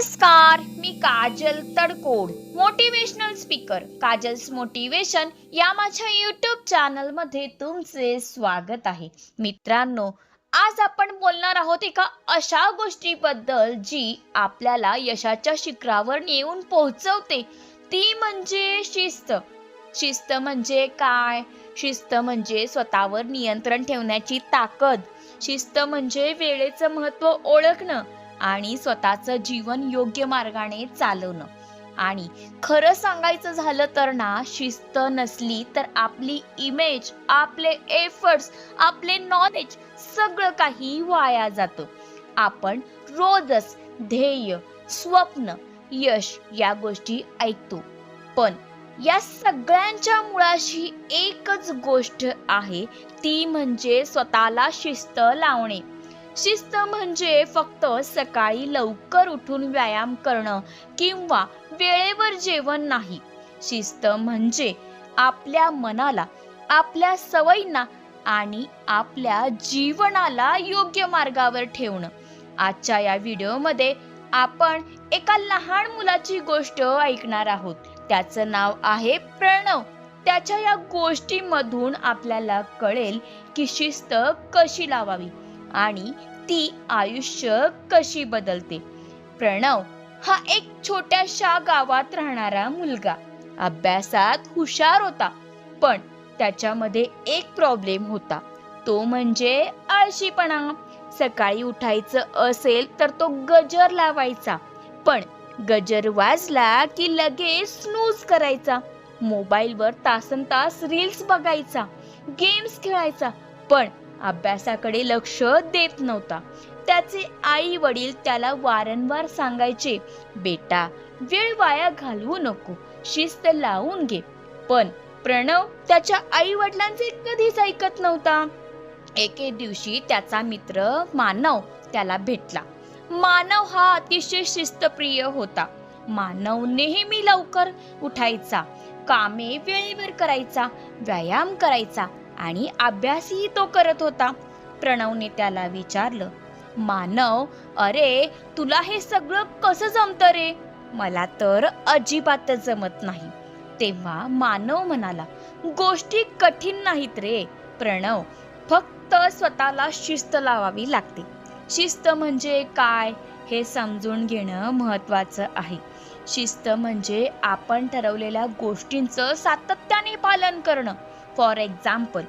नमस्कार मी Kajal Tadkod motivational speaker Kajal's motivation या माझ्या यूट्यूब चॅनलमध्ये तुमचे स्वागत आहे. मित्रांनो आज आपण बोलणार आहोत एका अशा गोष्टीबद्दल जी आपल्याला यशाच्या शिखरावर नेऊन पोहोचवते. ती म्हणजे शिस्त. शिस्त म्हणजे काय? शिस्त म्हणजे स्वतःवर नियंत्रण ठेवण्याची ताकद. शिस्त म्हणजे वेळेचं महत्त्व ओळखणं. आणि स्वतःचं जीवन योग्य मार्गाने चालवणं. आणि खरं सांगायचं झालं तर ना शिस्त नसली तर आपली इमेज आपले एफर्ट्स आपले नॉलेज सगळं काही वाया जातं. आपण रोजच ध्येय स्वप्न यश या गोष्टी ऐकतो. पण या सगळ्यांच्या मुळाशी एकच गोष्ट आहे ती म्हणजे स्वतःला शिस्त लावणे. शिस्त म्हणजे फक्त सकाळी लवकर उठून व्यायाम करणं किंवा वेळेवर जेवण नाही. शिस्त म्हणजे आपल्या मनाला आपल्या सवयींना आणि आपल्या जीवनाला योग्य मार्गावर ठेवणं. आजच्या या व्हिडिओमध्ये आपण एका लहान मुलाची गोष्ट ऐकणार आहोत. त्याचं नाव आहे प्रणव. त्याच्या या गोष्टीमधून आपल्याला कळेल की शिस्त कशी लावावी. आणि ती आयुष्य कशी बदलते? प्रणव हा एक छोट्याशा गावात राहणारा मुलगा. अभ्यासात हुशार होता पण त्याच्यामध्ये एक प्रॉब्लेम होता. तो म्हणजे आळशीपणा. सकाळी उठायचं असेल तर तो गजर लावायचा पण गजर वाजला की लगेच स्नूज करायचा. मोबाईलवर तासन तास रील्स बघायचा गेम्स खेळायचा पण अभ्यासाकडे लक्ष देत नव्हता. त्याचे आई वडील त्याला वारंवार सांगायचे बेटा वेळ वाया घालवू नको शिस्त लावून घे. पण प्रणव त्याच्या आई वडिलांचे कधीच ऐकत नव्हता. एके दिवशी त्याचा मित्र मानव त्याला भेटला. मानव हा अतिशय शिस्तप्रिय होता. मानव नेहमी लवकर उठायचा कामे वेळेवर करायचा व्यायाम करायचा आणि अभ्यासही तो करत होता. प्रणवने त्याला विचारलं मानव अरे तुला हे सगळं कसं जमतं रे? मला तर अजिबातच जमत नाही. तेव्हा मानव म्हणाला गोष्टी कठीण नाहीत रे प्रणव. फक्त स्वतःला शिस्त लावावी लागते. शिस्त म्हणजे काय हे समजून घेणं महत्वाचं आहे. शिस्त म्हणजे आपण ठरवलेल्या गोष्टींचं सातत्याने पालन करणं. फॉर एक्झाम्पल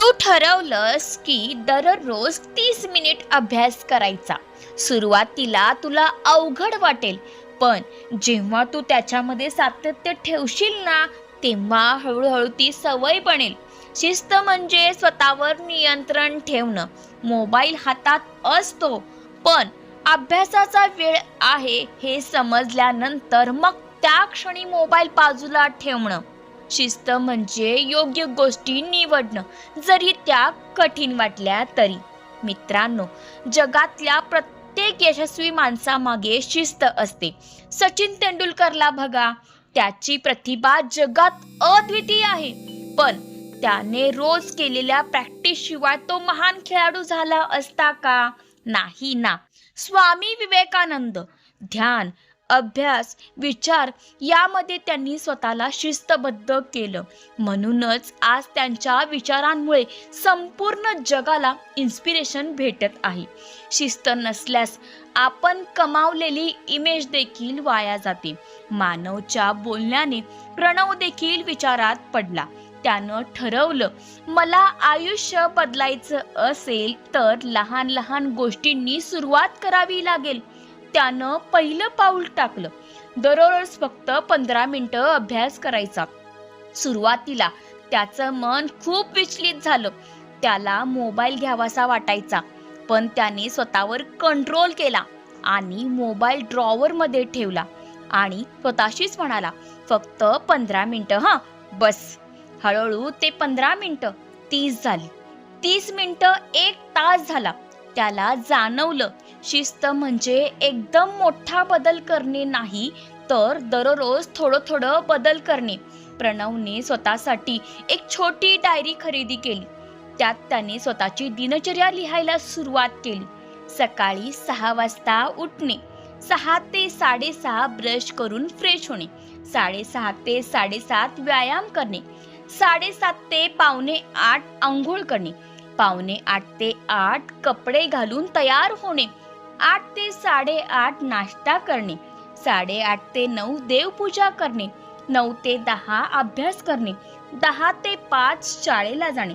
तू ठरवलंस की दररोज तीस मिनिट अभ्यास करायचा. सुरुवातीला तुला अवघड वाटेल पण जेव्हा तू त्याच्यामध्ये सातत्य ठेवशील ना तेव्हा हळूहळू ती सवय बनेल. शिस्त म्हणजे स्वतःवर नियंत्रण ठेवणं. मोबाईल हातात असतो पण अभ्यासाचा वेळ आहे हे समजल्यानंतर मग त्या क्षणी मोबाईल बाजूला ठेवणं. शिस्त म्हणजे योग्य गोष्टी निवडणं जरी त्या कठीण वाटल्या तरी. मित्रांनो जगातल्या प्रत्येक यशस्वी माणसामागे शिस्त असते. सचिन तेंडुलकरला बघा त्याची प्रतिभा जगात अद्वितीय आहे. पण त्याने रोज केलेल्या प्रॅक्टिस शिवाय तो महान खेळाडू झाला असता का? नाही ना. स्वामी विवेकानंद. ध्यान अभ्यास विचार यामध्ये त्यांनी स्वतःला शिस्तबद्ध केलं. म्हणूनच आज त्यांच्या विचारांमुळे संपूर्ण जगाला इन्स्पिरेशन भेटत आहे. शिस्त नसल्यास आपण कमावलेली इमेज देखील वाया जाते. मानवच्या बोलण्याने प्रणव देखील विचारात पडला. त्यानं ठरवलं मला आयुष्य बदलायचं असेल तर लहान लहान गोष्टींनी सुरुवात करावी लागेल. त्यानं पहिलं पाऊल टाकलं. दररोज फक्त पंधरा मिनिटं अभ्यास करायचा. सुरुवातीला त्याचं मन खूप विचलित झालं. त्याला मोबाईल घ्यावासा वाटायचा पण त्याने स्वतःवर कंट्रोल केला आणि मोबाईल ड्रॉवरमध्ये ठेवला आणि स्वतःशीच म्हणाला फक्त पंधरा मिनिटं हां बस. हळूहळू ते पंधरा मिनिटं तीस झाली. तीस मिनिटं एक तास झाला. त्याला जाणवलं शिस्त म्हणजे एकदम मोठा बदल करणे नाही तर दररोज थोडं थोडं बदल करणे. प्रणवने स्वतःसाठी एक छोटी डायरी खरेदी केली. त्यात त्याने स्वतःची दिनचर्या लिहायला सुरुवात केली. सकाळी सहा वाजता उठणे सहा ते साडेसहा ब्रश करून फ्रेश होणे साडेसहा ते साडेसात व्यायाम करणे साडेसात ते पावणे आठ आंघोळ करणे पावणे आठ ते आठ कपडे घालून तयार होणे आठ ते साडेआठ नाश्ता करणे साडेआठ ते नऊ देवपूजा करणे नऊ ते दहा अभ्यास करणे दहा ते पाच शाळेला जाणे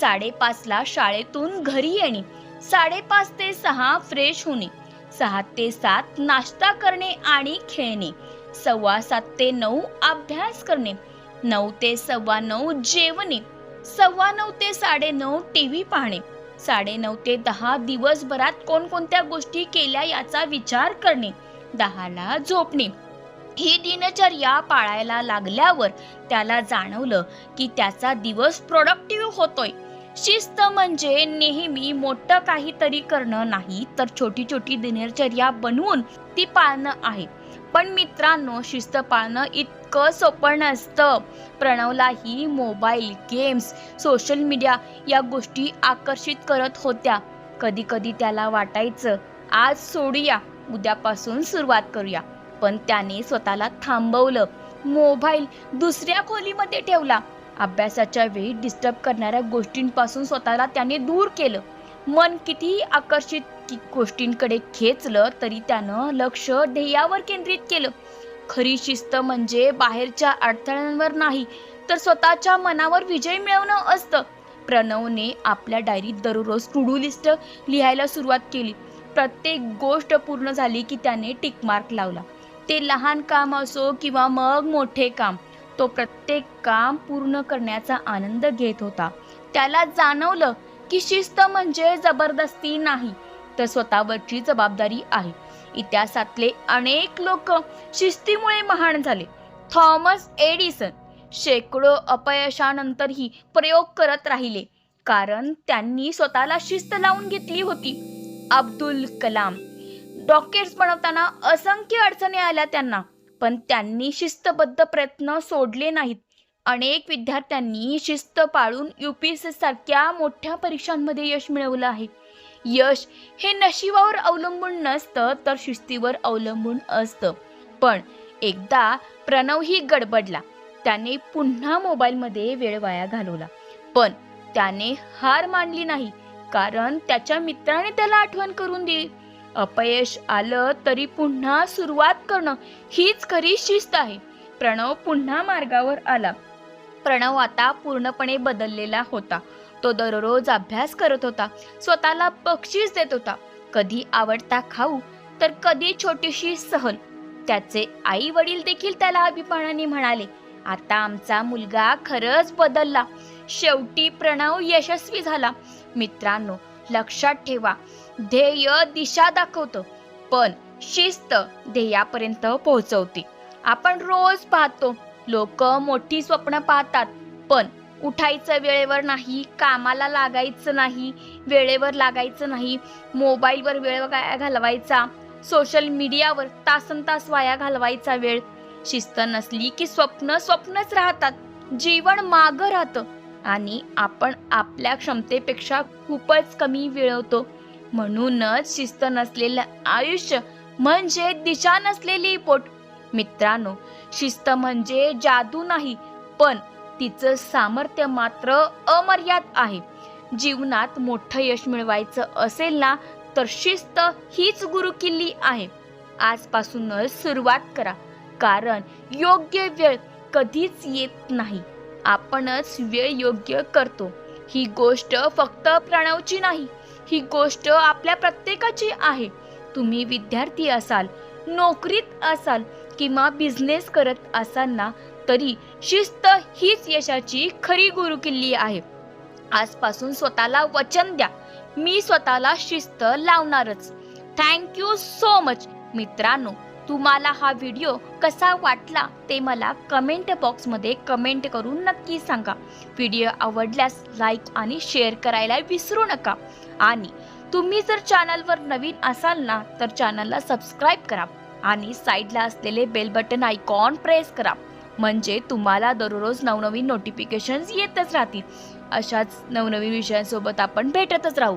साडेपाचला शाळेतून घरी येणे साडेपाच ते सहा फ्रेश होणे सहा ते सात नाश्ता करणे आणि खेळणे सव्वा सात ते नऊ अभ्यास करणे नऊ ते सव्वा नऊ जेवणे सव्वा नऊ ते साडे नऊ टी व्ही पाहणे साडे नऊ ते दहा दिवसभरात कोणकोणत्या गोष्टी केल्या याचा विचार करणे दहाला झोपणे. ही दिनचर्या पाळायला लागल्यावर त्याला जाणवलं की त्याचा दिवस प्रोडक्टिव्ह होतोय. शिस्त म्हणजे नेहमी मोठं काहीतरी करणं नाही तर छोटी छोटी दिनचर्या बनवून ती पाळणं आहे. पण मित्रांनो शिस्त पाळणं इतकं सोपं नसतं. प्रणवलाही मोबाईल गेम्स सोशल मीडिया या गोष्टी आकर्षित करत होत्या. कधी कधी त्याला वाटायचं आज सोडूया उद्यापासून सुरुवात करूया. पण त्याने स्वतःला थांबवलं. मोबाईल दुसऱ्या खोलीमध्ये ठेवला. अभ्यासाच्या वेळी डिस्टर्ब करणाऱ्या गोष्टींपासून स्वतःला त्याने दूर केलं. मन कितीही आकर्षित की गोष्टींकडे खेचलं तरी त्यानं लक्ष ध्येयावर केंद्रित केलं. खरी शिस्त म्हणजे बाहेरच्या अडथळ्यांवर नाही तर स्वतःच्या मनावर विजय मिळवणं असतं. प्रणवने आपल्या डायरीत दररोज टू लिस्ट लिहायला सुरुवात केली. प्रत्येक गोष्ट पूर्ण झाली की त्याने टिक मार्क लावला. ते लहान काम असो किंवा मग मोठे काम तो प्रत्येक काम पूर्ण करण्याचा आनंद घेत होता. त्याला जाणवलं की शिस्त म्हणजे जबरदस्ती नाही. तर स्वतःवरची जबाबदारी आहे. इतिहासातले अनेक लोक शिस्तीमुळे महान झाले. थॉमस एडिसन शेकडो अपयशानंतरही प्रयोग करत राहिले. कारण त्यांनी स्वतःला शिस्त लावून घेतली होती. अब्दुल कलाम रॉकेट्स बनवताना असंख्य अडचणी आल्या त्यांना पण त्यांनी शिस्तबद्ध प्रयत्न सोडले नाहीत. अनेक विद्यार्थ्यांनी शिस्त पाळून यू पी सारख्या मोठ्या परीक्षांमध्ये यश मिळवलं आहे. यश हे नशिबावर अवलंबून नसतं तर शिस्तीवर अवलंबून असतं. पण एकदा प्रणवही गडबडला. त्याने पुन्हा मोबाईलमध्ये वेळ वाया घालवला. पण त्याने हार मानली नाही कारण त्याच्या मित्राने त्याला आठवण करून दिली. अपयश आलं तरी पुन्हा सुरुवात करणं हीच खरी शिस्त आहे. प्रणव पुन्हा मार्गावर आला. प्रणव आता पूर्णपणे बदललेला होता. तो दररोज अभ्यास करत होता. स्वतःला बक्षीस देत होता. कधी आवडता खाऊ तर कधी छोटीशी सहल. त्याचे आई वडील देखील त्याला अभिमानाने म्हणाले आता आमचा मुलगा खरंच बदलला. शेवटी प्रणव यशस्वी झाला. मित्रांनो लक्षात ठेवा ध्येय दिशा दाखवतं पण शिस्त ध्येयापर्यंत पोहोचवते. आपण रोज पाहतो लोक मोठी स्वप्न पाहतात पण उठायचं वेळेवर नाही कामाला लागायचं नाही वेळेवर लागायचं नाही मोबाईलवर वेळ वाया घालवायचा सोशल मीडियावर तासन तास वाया घालवायचा वेळ. शिस्त नसली की स्वप्न स्वप्नच राहतात जीवन मागं राहतं आणि आपण आपल्या क्षमतेपेक्षा खूपच कमी वेळवतो. म्हणूनच शिस्त नसलेलं आयुष्य म्हणजे दिशा नसलेली पोट. मित्रांनो शिस्त म्हणजे जादू नाही पण तिचं सामर्थ्य मात्र अमर्याद आहे. जीवनात मोठं यश मिळवायचं असेल ना तर शिस्त हीच गुरुकिल्ली आहे. आजपासूनच सुरुवात करा. कारण योग्य वेळ कधीच येत नाही. आपणच वेळ योग्य करतो. ही गोष्ट फक्त प्रणवची नाही. ही गोष्ट आपल्या प्रत्येकाची आहे. तुम्ही विद्यार्थी असाल नोकरीत असाल किंवा बिझनेस करत असाल ना तरी शिस्त हीच यशाची खरी गुरुकिल्ली आहे. आजपासून स्वतःला वचन द्या. मी स्वतःला शिस्त लावणारच. थँक्यू सो मच मित्रांनो तुम्हाला हा व्हिडिओ कसा वाटला ते मला कमेंट बॉक्समध्ये कमेंट करून नक्की सांगा. व्हिडिओ आवडल्यास लाईक आणि शेअर करायला विसरू नका. आणि तुम्ही जर चॅनलवर नवीन असाल ना तर चॅनलला सबस्क्राईब करा. आणि साईडला असलेले बेल बटन आयकॉन प्रेस करा. म्हणजे तुम्हाला दररोज नवनवीन नोटिफिकेशन्स येतच राहतील. अशाच नवनवीन विषयांसोबत आपण भेटतच राहू.